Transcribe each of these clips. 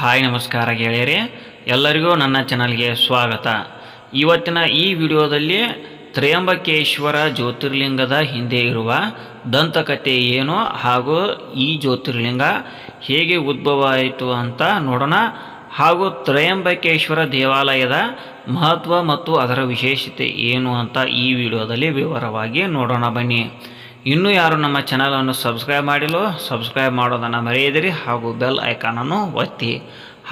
Hi, ನಮಸ್ಕಾರ ಗೆಳೆಯರೆ. ಎಲ್ಲರಿಗೂ ನನ್ನ ಚಾನಲ್ಗೆ ಸ್ವಾಗತ. ಇವತ್ತಿನ ಈ ವಿಡಿಯೋದಲ್ಲಿ ತ್ರಯಂಬಕೇಶ್ವರ ಜ್ಯೋತಿರ್ಲಿಂಗದ ಹಿಂದೆ ಇರುವ ದಂತಕಥೆ ಏನು ಹಾಗೂ ಈ ಜ್ಯೋತಿರ್ಲಿಂಗ ಹೇಗೆ ಉದ್ಭವ ಆಯಿತು ಅಂತ ನೋಡೋಣ. ಹಾಗೂ ತ್ರಯಂಬಕೇಶ್ವರ ದೇವಾಲಯದ ಮಹತ್ವ ಮತ್ತು ಅದರ ವಿಶೇಷತೆ ಏನು ಅಂತ ಈ ವಿಡಿಯೋದಲ್ಲಿ ವಿವರವಾಗಿ ನೋಡೋಣ ಬನ್ನಿ. ಇನ್ನೂ ಯಾರು ನಮ್ಮ ಚಾನಲನ್ನು ಸಬ್ಸ್ಕ್ರೈಬ್ ಮಾಡಿಲ್ಲೋ, ಸಬ್ಸ್ಕ್ರೈಬ್ ಮಾಡೋದನ್ನು ಮರೆಯದಿರಿ ಹಾಗೂ ಬೆಲ್ ಐಕಾನನ್ನು ಒತ್ತಿ.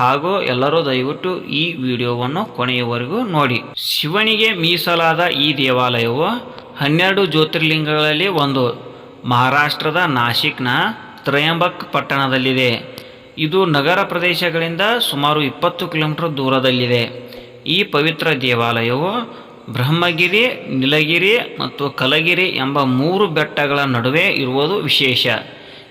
ಹಾಗೂ ಎಲ್ಲರೂ ದಯವಿಟ್ಟು ಈ ವಿಡಿಯೋವನ್ನು ಕೊನೆಯವರೆಗೂ ನೋಡಿ. ಶಿವನಿಗೆ ಮೀಸಲಾದ ಈ ದೇವಾಲಯವು ಹನ್ನೆರಡು ಜ್ಯೋತಿರ್ಲಿಂಗಗಳಲ್ಲಿ ಒಂದು. ಮಹಾರಾಷ್ಟ್ರದ ನಾಶಿಕ್ನ ತ್ರಯಂಬಕ್ ಪಟ್ಟಣದಲ್ಲಿದೆ. ಇದು ನಗರ ಪ್ರದೇಶಗಳಿಂದ ಸುಮಾರು ಇಪ್ಪತ್ತು ಕಿಲೋಮೀಟರ್ ದೂರದಲ್ಲಿದೆ. ಈ ಪವಿತ್ರ ದೇವಾಲಯವು ಬ್ರಹ್ಮಗಿರಿ, ನೀಲಗಿರಿ ಮತ್ತು ಕಲಗಿರಿ ಎಂಬ ಮೂರು ಬೆಟ್ಟಗಳ ನಡುವೆ ಇರುವುದು ವಿಶೇಷ.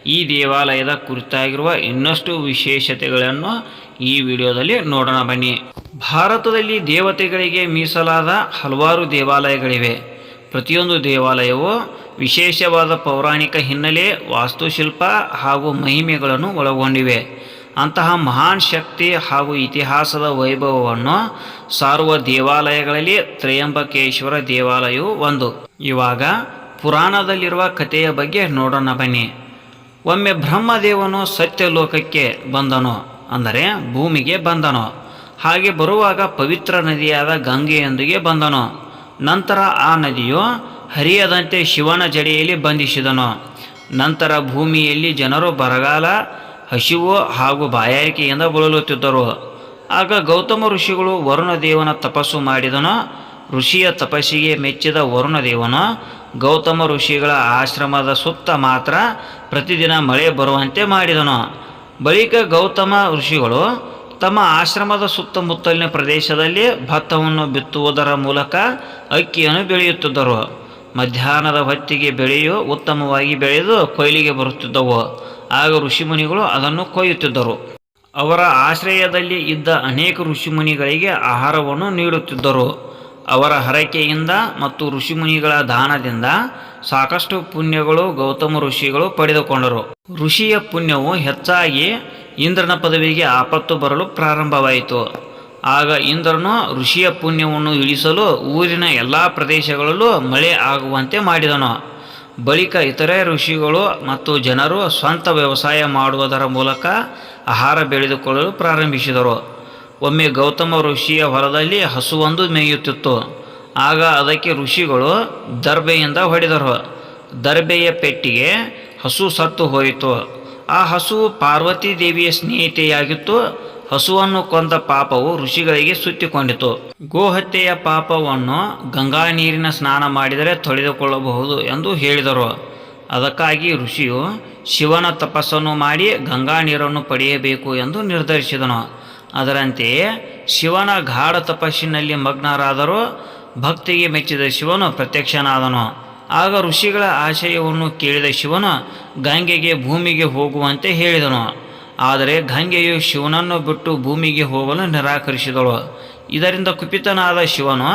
ಈ ದೇವಾಲಯದ ಕುರಿತಾಗಿರುವ ಇನ್ನಷ್ಟು ವಿಶೇಷತೆಗಳನ್ನು ಈ ವಿಡಿಯೋದಲ್ಲಿ ನೋಡೋಣ ಬನ್ನಿ. ಭಾರತದಲ್ಲಿ ದೇವತೆಗಳಿಗೆ ಮೀಸಲಾದ ಹಲವಾರು ದೇವಾಲಯಗಳಿವೆ. ಪ್ರತಿಯೊಂದು ದೇವಾಲಯವು ವಿಶೇಷವಾದ ಪೌರಾಣಿಕ ಹಿನ್ನೆಲೆ, ವಾಸ್ತುಶಿಲ್ಪ ಹಾಗೂ ಮಹಿಮೆಗಳನ್ನು ಒಳಗೊಂಡಿವೆ. ಅಂತಹ ಮಹಾನ್ ಶಕ್ತಿ ಹಾಗೂ ಇತಿಹಾಸದ ವೈಭವವನ್ನು ಸಾರುವ ದೇವಾಲಯಗಳಲ್ಲಿ ತ್ರಯಂಬಕೇಶ್ವರ ದೇವಾಲಯವು ಒಂದು. ಇವಾಗ ಪುರಾಣದಲ್ಲಿರುವ ಕಥೆಯ ಬಗ್ಗೆ ನೋಡೋಣ ಬನ್ನಿ. ಒಮ್ಮೆ ಬ್ರಹ್ಮದೇವನು ಸತ್ಯಲೋಕಕ್ಕೆ ಬಂದನು, ಅಂದರೆ ಭೂಮಿಗೆ ಬಂದನು. ಹಾಗೆ ಬರುವಾಗ ಪವಿತ್ರ ನದಿಯಾದ ಗಂಗೆಯೊಂದಿಗೆ ಬಂದನು. ನಂತರ ಆ ನದಿಯು ಹರಿಯದಂತೆ ಶಿವನ ಜಡೆಯಲ್ಲಿ ಬಂಧಿಸಿದನು. ನಂತರ ಭೂಮಿಯಲ್ಲಿ ಜನರು ಬರಗಾಲ ಹಸಿವು ಹಾಗೂ ಬಾಯಾರಿಕೆಯಿಂದ ಬಳಲುತ್ತಿದ್ದರು. ಆಗ ಗೌತಮ ಋಷಿಗಳು ವರುಣದೇವನ ತಪಸ್ಸು ಮಾಡಿದನು. ಋಷಿಯ ತಪಸ್ಸಿಗೆ ಮೆಚ್ಚಿದ ವರುಣದೇವನು, ಗೌತಮ ಋಷಿಗಳ ಆಶ್ರಮದ ಸುತ್ತ ಮಾತ್ರ ಪ್ರತಿದಿನ ಮಳೆ ಬರುವಂತೆ ಮಾಡಿದನು. ಬಳಿಕ ಗೌತಮ ಋಷಿಗಳು ತಮ್ಮ ಆಶ್ರಮದ ಸುತ್ತಮುತ್ತಲಿನ ಪ್ರದೇಶದಲ್ಲಿ ಭತ್ತವನ್ನು ಬಿತ್ತುವುದರ ಮೂಲಕ ಅಕ್ಕಿಯನ್ನು ಬೆಳೆಯುತ್ತಿದ್ದರು. ಮಧ್ಯಾಹ್ನದ ಹೊತ್ತಿಗೆ ಬೆಳೆಯು ಉತ್ತಮವಾಗಿ ಬೆಳೆದು ಕೊಯ್ಲಿಗೆ ಬರುತ್ತಿದ್ದವು. ಆಗ ಋಷಿಮುನಿಗಳು ಅದನ್ನು ಕೊಯ್ಯುತ್ತಿದ್ದರು. ಅವರ ಆಶ್ರಯದಲ್ಲಿ ಇದ್ದ ಅನೇಕ ಋಷಿಮುನಿಗಳಿಗೆ ಆಹಾರವನ್ನು ನೀಡುತ್ತಿದ್ದರು. ಅವರ ಹರಕೆಯಿಂದ ಮತ್ತು ಋಷಿಮುನಿಗಳ ದಾನದಿಂದ ಸಾಕಷ್ಟು ಪುಣ್ಯಗಳು ಗೌತಮ ಋಷಿಗಳು ಪಡೆದುಕೊಂಡರು. ಋಷಿಯ ಪುಣ್ಯವು ಹೆಚ್ಚಾಗಿ ಇಂದ್ರನ ಪದವಿಗೆ ಆಪತ್ತು ಬರಲು ಪ್ರಾರಂಭವಾಯಿತು. ಆಗ ಇಂದ್ರನು ಋಷಿಯ ಪುಣ್ಯವನ್ನು ಇಳಿಸಲು ಊರಿನ ಎಲ್ಲ ಪ್ರದೇಶಗಳಲ್ಲೂ ಮಳೆ ಆಗುವಂತೆ ಮಾಡಿದನು. ಬಳಿಕ ಇತರೆ ಋಷಿಗಳು ಮತ್ತು ಜನರು ಸ್ವಂತ ವ್ಯವಸಾಯ ಮಾಡುವುದರ ಮೂಲಕ ಆಹಾರ ಬೆಳೆದುಕೊಳ್ಳಲು ಪ್ರಾರಂಭಿಸಿದರು. ಒಮ್ಮೆ ಗೌತಮ ಋಷಿಯ ಹೊಲದಲ್ಲಿ ಹಸುವೊಂದು ಮೇಯುತ್ತಿತ್ತು. ಆಗ ಅದಕ್ಕೆ ಋಷಿಗಳು ದರ್ಬೆಯಿಂದ ಹೊಡೆದರು. ದರ್ಬೆಯ ಪೆಟ್ಟಿಗೆ ಹಸು ಸತ್ತು ಹೋಯಿತು. ಆ ಹಸು ಪಾರ್ವತಿ ದೇವಿಯ ಸ್ನೇಹಿತೆಯಾಗಿತ್ತು. ಹಸುವನ್ನು ಕೊಂದ ಪಾಪವು ಋಷಿಗಳಿಗೆ ಸುತ್ತಿಕೊಂಡಿತು. ಗೋಹತ್ಯೆಯ ಪಾಪವನ್ನು ಗಂಗಾ ನೀರಿನ ಸ್ನಾನ ಮಾಡಿದರೆ ತೊಳೆದುಕೊಳ್ಳಬಹುದು ಎಂದು ಹೇಳಿದರು. ಅದಕ್ಕಾಗಿ ಋಷಿಯು ಶಿವನ ತಪಸ್ಸನ್ನು ಮಾಡಿ ಗಂಗಾ ನೀರನ್ನು ಪಡೆಯಬೇಕು ಎಂದು ನಿರ್ಧರಿಸಿದನು. ಅದರಂತೆಯೇ ಶಿವನ ಗಾಢ ತಪಸ್ಸಿನಲ್ಲಿ ಮಗ್ನರಾದರೂ ಭಕ್ತಿಗೆ ಮೆಚ್ಚಿದ ಶಿವನು ಪ್ರತ್ಯಕ್ಷನಾದನು. ಆಗ ಋಷಿಗಳ ಆಶಯವನ್ನು ಕೇಳಿದ ಶಿವನು ಗಂಗೆಗೆ ಭೂಮಿಗೆ ಹೋಗುವಂತೆ ಹೇಳಿದನು. ಆದರೆ ಗಂಗೆಯು ಶಿವನನ್ನು ಬಿಟ್ಟು ಭೂಮಿಗೆ ಹೋಗಲು ನಿರಾಕರಿಸಿದಳು. ಇದರಿಂದ ಕುಪಿತನಾದ ಶಿವನು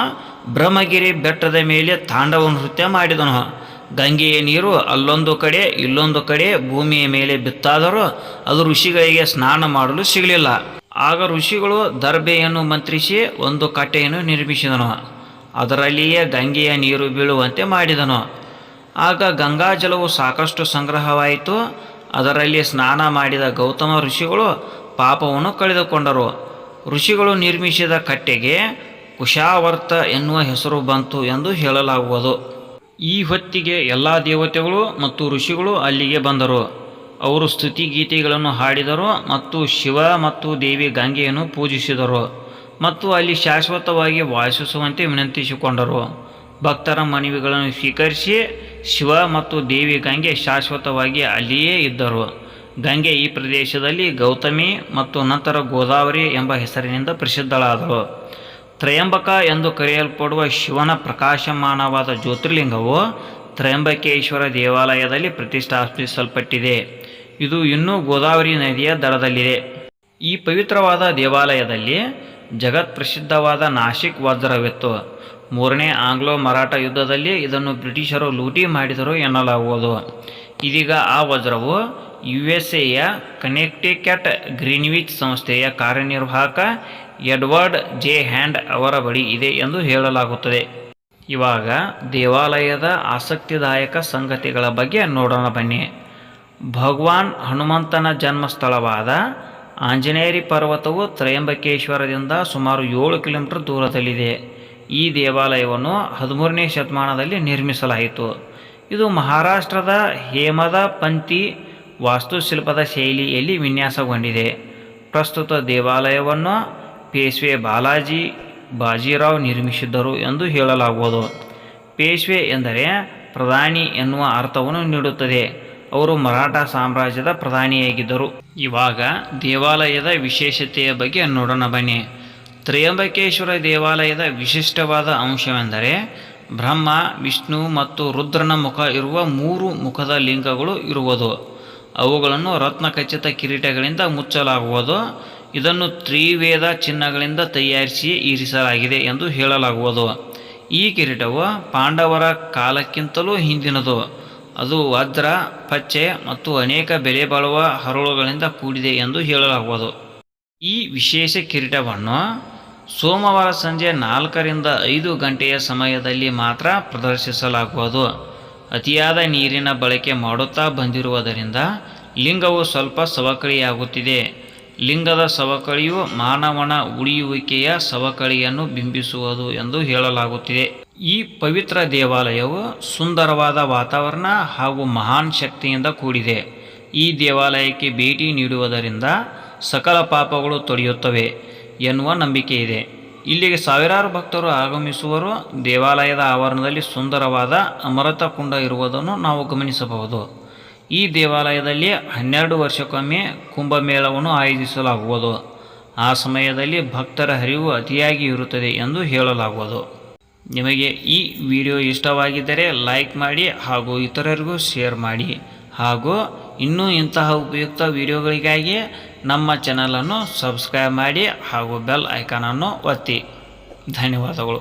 ಬ್ರಹ್ಮಗಿರಿ ಬೆಟ್ಟದ ಮೇಲೆ ತಾಂಡವ ನೃತ್ಯ ಮಾಡಿದನು. ಗಂಗೆಯ ನೀರು ಅಲ್ಲೊಂದು ಕಡೆ, ಇಲ್ಲೊಂದು ಕಡೆ ಭೂಮಿಯ ಮೇಲೆ ಬಿತ್ತಾದರೂ ಅದು ಋಷಿಗಳಿಗೆ ಸ್ನಾನ ಮಾಡಲು ಸಿಗಲಿಲ್ಲ. ಆಗ ಋಷಿಗಳು ದರ್ಬೆಯನ್ನು ಮಂತ್ರಿಸಿ ಒಂದು ಕಟ್ಟೆಯನ್ನು ನಿರ್ಮಿಸಿದನು. ಅದರಲ್ಲಿಯೇ ಗಂಗೆಯ ನೀರು ಬೀಳುವಂತೆ ಮಾಡಿದನು. ಆಗ ಗಂಗಾಜಲವು ಸಾಕಷ್ಟು ಸಂಗ್ರಹವಾಯಿತು. ಅದರಲ್ಲಿ ಸ್ನಾನ ಮಾಡಿದ ಗೌತಮ ಋಷಿಗಳು ಪಾಪವನ್ನು ಕಳೆದುಕೊಂಡರು. ಋಷಿಗಳು ನಿರ್ಮಿಸಿದ ಕಟ್ಟೆಗೆ ಕುಶಾವರ್ತ ಎನ್ನುವ ಹೆಸರು ಬಂತು ಎಂದು ಹೇಳಲಾಗುವುದು. ಈ ಹೊತ್ತಿಗೆ ಎಲ್ಲ ದೇವತೆಗಳು ಮತ್ತು ಋಷಿಗಳು ಅಲ್ಲಿಗೆ ಬಂದರು. ಅವರು ಸ್ತುತಿ ಗೀತೆಗಳನ್ನು ಹಾಡಿದರು ಮತ್ತು ಶಿವ ಮತ್ತು ದೇವಿ ಗಂಗೆಯನ್ನು ಪೂಜಿಸಿದರು ಮತ್ತು ಅಲ್ಲಿ ಶಾಶ್ವತವಾಗಿ ವಾಸಿಸುವಂತೆ ವಿನಂತಿಸಿಕೊಂಡರು. ಭಕ್ತರ ಮನವಿಗಳನ್ನು ಸ್ವೀಕರಿಸಿ ಶಿವ ಮತ್ತು ದೇವಿ ಗಂಗೆ ಶಾಶ್ವತವಾಗಿ ಅಲ್ಲಿಯೇ ಇದ್ದರು. ಗಂಗೆ ಈ ಪ್ರದೇಶದಲ್ಲಿ ಗೌತಮಿ ಮತ್ತು ನಂತರ ಗೋದಾವರಿ ಎಂಬ ಹೆಸರಿನಿಂದ ಪ್ರಸಿದ್ಧಳಾದಳು ತ್ರಯಂಬಕ ಎಂದು ಕರೆಯಲ್ಪಡುವ ಶಿವನ ಪ್ರಕಾಶಮಾನವಾದ ಜ್ಯೋತಿರ್ಲಿಂಗವು ತ್ರಯಂಬಕೇಶ್ವರ ದೇವಾಲಯದಲ್ಲಿ ಪ್ರತಿಷ್ಠಾಪಿಸಲ್ಪಟ್ಟಿದೆ. ಇದು ಇನ್ನೂ ಗೋದಾವರಿ ನದಿಯ ದಡದಲ್ಲಿದೆ. ಈ ಪವಿತ್ರವಾದ ದೇವಾಲಯದಲ್ಲಿ ಜಗತ್ ಪ್ರಸಿದ್ಧವಾದ ನಾಶಿಕ್ ವಜ್ರವಿತ್ತು. ಮೂರನೇ ಆಂಗ್ಲೋ ಮರಾಠ ಯುದ್ಧದಲ್ಲಿ ಇದನ್ನು ಬ್ರಿಟಿಷರು ಲೂಟಿ ಮಾಡಿದರು ಎನ್ನಲಾಗುವುದು. ಇದೀಗ ಆ ವಜ್ರವು ಯು ಎಸ್ ಎಯ ಕನೆಕ್ಟಿಕ್ಯಾಟ್ ಗ್ರೀನ್ವಿಚ್ ಸಂಸ್ಥೆಯ ಕಾರ್ಯನಿರ್ವಾಹಕ ಎಡ್ವರ್ಡ್ ಜೆ. ಹ್ಯಾಂಡ್ ಅವರ ಬಳಿ ಇದೆ ಎಂದು ಹೇಳಲಾಗುತ್ತದೆ. ಇವಾಗ ದೇವಾಲಯದ ಆಸಕ್ತಿದಾಯಕ ಸಂಗತಿಗಳ ಬಗ್ಗೆ ನೋಡೋಣ ಬನ್ನಿ. ಭಗವಾನ್ ಹನುಮಂತನ ಜನ್ಮಸ್ಥಳವಾದ ಆಂಜನೇಯರಿ ಪರ್ವತವು ತ್ರಯಂಬಕೇಶ್ವರದಿಂದ ಸುಮಾರು ಏಳು ಕಿಲೋಮೀಟರ್ ದೂರದಲ್ಲಿದೆ. ಈ ದೇವಾಲಯವನ್ನು ಹದಿಮೂರನೇ ಶತಮಾನದಲ್ಲಿ ನಿರ್ಮಿಸಲಾಯಿತು. ಇದು ಮಹಾರಾಷ್ಟ್ರದ ಹೇಮದ ಪಂಥಿ ವಾಸ್ತುಶಿಲ್ಪದ ಶೈಲಿಯಲ್ಲಿ ವಿನ್ಯಾಸಗೊಂಡಿದೆ. ಪ್ರಸ್ತುತ ದೇವಾಲಯವನ್ನು ಪೇಶ್ವೆ ಬಾಲಾಜಿ ಬಾಜಿರಾವ್ ನಿರ್ಮಿಸಿದ್ದರು ಎಂದು ಹೇಳಲಾಗುವುದು. ಪೇಶ್ವೆ ಎಂದರೆ ಪ್ರಧಾನಿ ಎನ್ನುವ ಅರ್ಥವನ್ನು ನೀಡುತ್ತದೆ. ಅವರು ಮರಾಠ ಸಾಮ್ರಾಜ್ಯದ ಪ್ರಧಾನಿಯಾಗಿದ್ದರು. ಇವಾಗ ದೇವಾಲಯದ ವಿಶೇಷತೆಯ ಬಗ್ಗೆ ನೋಡೋಣ ಬನ್ನಿ. ತ್ರಯಂಬಕೇಶ್ವರ ದೇವಾಲಯದ ವಿಶಿಷ್ಟವಾದ ಅಂಶವೆಂದರೆ ಬ್ರಹ್ಮ, ವಿಷ್ಣು ಮತ್ತು ರುದ್ರನ ಮುಖ ಇರುವ ಮೂರು ಮುಖದ ಲಿಂಗಗಳು ಇರುವುದು. ಅವುಗಳನ್ನು ರತ್ನ ಖಚಿತ ಕಿರೀಟಗಳಿಂದ ಮುಚ್ಚಲಾಗುವುದು. ಇದನ್ನು ತ್ರಿವೇದ ಚಿನ್ನಗಳಿಂದ ತಯಾರಿಸಿ ಇರಿಸಲಾಗಿದೆ ಎಂದು ಹೇಳಲಾಗುವುದು. ಈ ಕಿರೀಟವು ಪಾಂಡವರ ಕಾಲಕ್ಕಿಂತಲೂ ಹಿಂದಿನದು. ಅದು ವಜ್ರ, ಪಚ್ಚೆ ಮತ್ತು ಅನೇಕ ಬೆಲೆ ಬಾಳುವ ಹರಳುಗಳಿಂದ ಕೂಡಿದೆ ಎಂದು ಹೇಳಲಾಗುವುದು. ಈ ವಿಶೇಷ ಕಿರೀಟವನ್ನು ಸೋಮವಾರ ಸಂಜೆ ನಾಲ್ಕರಿಂದ ಐದು ಗಂಟೆಯ ಸಮಯದಲ್ಲಿ ಮಾತ್ರ ಪ್ರದರ್ಶಿಸಲಾಗುವುದು. ಅತಿಯಾದ ನೀರಿನ ಬಳಕೆ ಮಾಡುತ್ತಾ ಬಂದಿರುವುದರಿಂದ ಲಿಂಗವು ಸ್ವಲ್ಪ ಸವಕಳಿಯಾಗುತ್ತಿದೆ. ಲಿಂಗದ ಸವಕಳಿಯು ಮಾನವನ ಉಳಿಯುವಿಕೆಯ ಸವಕಳಿಯನ್ನು ಬಿಂಬಿಸುವುದು ಎಂದು ಹೇಳಲಾಗುತ್ತಿದೆ. ಈ ಪವಿತ್ರ ದೇವಾಲಯವು ಸುಂದರವಾದ ವಾತಾವರಣ ಹಾಗೂ ಮಹಾನ್ ಶಕ್ತಿಯಿಂದ ಕೂಡಿದೆ. ಈ ದೇವಾಲಯಕ್ಕೆ ಭೇಟಿ ನೀಡುವುದರಿಂದ ಸಕಲ ಪಾಪಗಳು ತೊಡೆಯುತ್ತವೆ ಎನ್ನುವ ನಂಬಿಕೆ ಇದೆ ಇಲ್ಲಿಗೆ ಸಾವಿರಾರು ಭಕ್ತರು ಆಗಮಿಸುವರು. ದೇವಾಲಯದ ಆವರಣದಲ್ಲಿ ಸುಂದರವಾದ ಅಮೃತ ಕುಂಡ ಇರುವುದನ್ನು ನಾವು ಗಮನಿಸಬಹುದು. ಈ ದೇವಾಲಯದಲ್ಲಿ ಹನ್ನೆರಡು ವರ್ಷಕ್ಕೊಮ್ಮೆ ಕುಂಭಮೇಳವನ್ನು ಆಯೋಜಿಸಲಾಗುವುದು. ಆ ಸಮಯದಲ್ಲಿ ಭಕ್ತರ ಹರಿವು ಅತಿಯಾಗಿ ಇರುತ್ತದೆ ಎಂದು ಹೇಳಲಾಗುವುದು. ನಿಮಗೆ ಈ ವಿಡಿಯೋ ಇಷ್ಟವಾಗಿದ್ದರೆ ಲೈಕ್ ಮಾಡಿ ಹಾಗೂ ಇತರರಿಗೂ ಶೇರ್ ಮಾಡಿ ಹಾಗೂ ಇನ್ನೂ ಇಂತಹ ಉಪಯುಕ್ತ ವಿಡಿಯೋಗಳಿಗಾಗಿ ನಮ್ಮ ಚಾನಲನ್ನು ಸಬ್ಸ್ಕ್ರೈಬ್ ಮಾಡಿ ಹಾಗೂ ಬೆಲ್ ಐಕಾನನ್ನು ಒತ್ತಿ. ಧನ್ಯವಾದಗಳು.